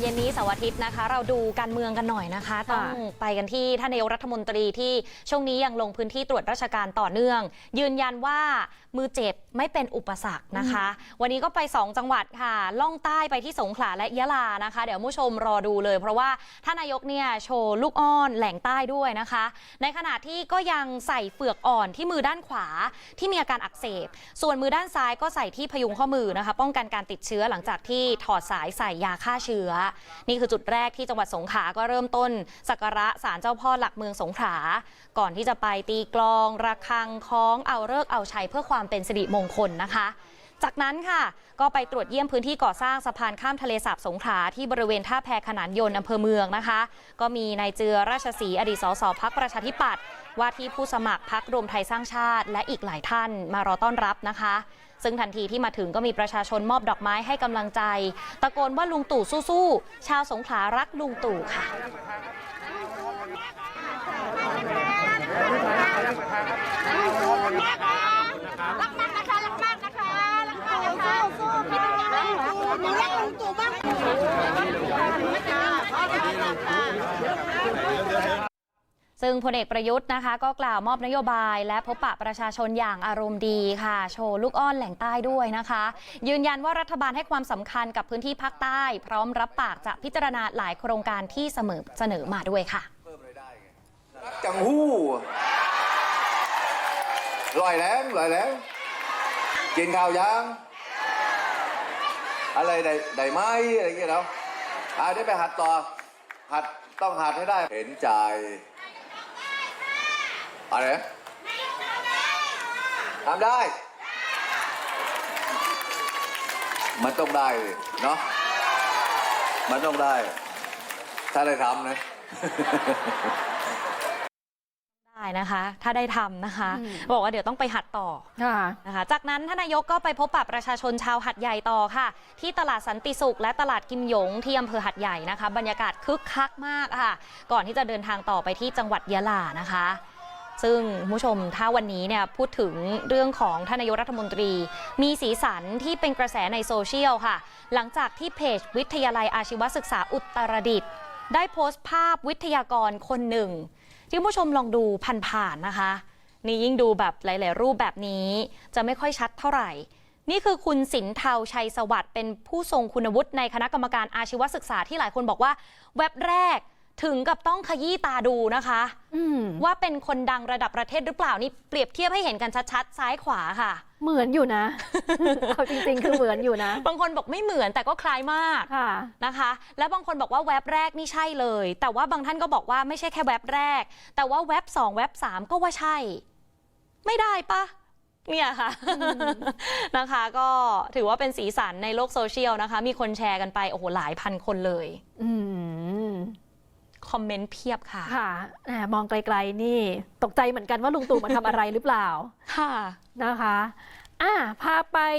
เย็นนี้เสาร์อาทิตย์นะคะ เราดูการเมืองกันหน่อยนะคะ ต้องไปกันที่ท่านนายกรัฐมนตรีที่ช่วงนี้ยังลงพื้นที่ตรวจราชการต่อเนื่อง ยืนยันว่ามือเจ็บไม่เป็นอุปสรรคนะคะ วันนี้ก็ไป 2 จังหวัดค่ะ ล่องใต้ไปที่สงขลาและยะลานะคะ เดี๋ยวผู้ชมรอดูเลย เพราะว่าท่านนายกเนี่ยโชว์ลูกอ้อนแหล่งใต้ด้วยนะคะ ในขณะที่ก็ยังใส่เฟือกอ่อนที่มือด้านขวาที่มีอาการอักเสบ ส่วนมือด้านซ้ายก็ใส่ที่พยุงข้อมือนะคะ ป้องกันการติดเชื้อหลังจากที่ถอดสายใส่ยาฆ่าเชื้อนี่คือจุดแรกที่จังหวัดสงขลาก็เริ่มต้นสักการะศาลเจ้าพ่อหลักเมืองสงขลาก่อนที่จะไปตีกลองระฆังคล้องเอาเลิกเอาชัยเพื่อความเป็นสิริมงคลนะคะ จากนั้นค่ะ ก็ไปตรวจเยี่ยมพื้นที่ก่อสร้างสะพานข้ามทะเลสาบสงขลาที่บริเวณท่าแพขนานยนต์อำเภอเมืองนะคะ ก็มีนายเจือราชศรีอดีตสสพักประชาธิปัตย์ว่าที่ผู้สมัครพักรวมไทยสร้างชาติ และอีกหลายท่านมารอต้อนรับนะคะ ซึ่งทันทีที่มาถึงก็มีประชาชนมอบดอกไม้ให้กำลังใจ ตะโกนว่าลุงตู่สู้ๆชาวสงขลารักลุงตู่ค่ะ รักมากนะคะรักมากนะคะรักมากนะคะสู้ๆพี่เป็นยังไงหนูรักลุงตู่มาก ซึ่งพลเอกประยุทธ์นะคะ ก็กล่าวมอบนโยบาย และพบปะประชาชนอย่างอารมณ์ดีค่ะ โชว์ลูกอ้อนแหล่งใต้ด้วยนะคะ ยืนยันว่ารัฐบาลให้ความสำคัญกับพื้นที่ภาคใต้ พร้อมรับปากจะพิจารณาหลายโครงการที่เสมอเสนอมาด้วยค่ะจังหู้ลอยแรงลอยแรงกินข้าวยัง อะไรได้ไดไหมอะไรเงี้ยเนาะอ่าได้ไปหัดต่อ หัดต้องหัดให้ได้เห็นใจ อะไรทำได้ มันต้องได้เนาะมันต้องได้ ถ้าได้ทำนะ ได้นะคะ ถ้าได้ทำนะคะ บอกว่าเดี๋ยวต้องไปหัดต่อค่ะนะคะ จากนั้นท่านนายกก็ไปพบปะประชาชนชาวหัดใหญ่ต่อค่ะ ที่ตลาดสันติสุข และตลาดกิมหยงที่อำเภอหัดใหญ่นะคะ บรรยากาศคึกคักมากค่ะ ก่อนที่จะเดินทางต่อไปที่จังหวัดยะลานะคะซึ่งคุณผู้ชมถ้าวันนี้เนี่ยพูดถึงเรื่องของท่านนายกรัฐมนตรี มีสีสันที่เป็นกระแสในโซเชียลค่ะ หลังจากที่เพจวิทยาลัยอาชีวศึกษาอุตรดิตถ์ได้โพสต์ภาพวิทยากรคนหนึ่ง ที่คุณผู้ชมลองดูผ่านๆนะคะ นี่ยิ่งดูแบบหลาย ๆ รูปแบบนี้จะไม่ค่อยชัดเท่าไหร่ นี่คือคุณสินเทาชัยสวัสดิ์เป็นผู้ทรงคุณวุฒิในคณะกรรมการอาชีวศึกษาที่หลายคนบอกว่าเว็บแรก ถึงกับต้องขยี้ตาดูนะคะอืมว่าเป็นคนดังระดับประเทศหรือเปล่านี่เปรียบเทียบให้เห็นกันชัดๆซ้ายขวาค่ะ เหมือนอยู่นะเอาจริงๆ คือเหมือนอยู่นะ บางคนบอกไม่เหมือนแต่ก็คล้ายมากค่ะนะคะ แล้วบางคนบอกว่าแว็บแรกนี่ใช่เลย แต่ว่าบางท่านก็บอกว่าไม่ใช่แค่แว็บแรก แต่ว่าแว็บสองแว็บสามก็ว่าใช่ ไม่ได้ปะเนี่ยค่ะนะคะก็ถือว่าเป็นสีสันในโลกโซเชียลนะคะ มีคนแชร์กันไปโอ้โหหลายพันคนเลย อืม คอมเมนต์เพียบค่ะ ค่ะแหมมองไกลๆนี่ ตกใจเหมือนกันว่าลุงตู่มาทำอะไรหรือเปล่า ค่ะ นะคะ อ่าพาไป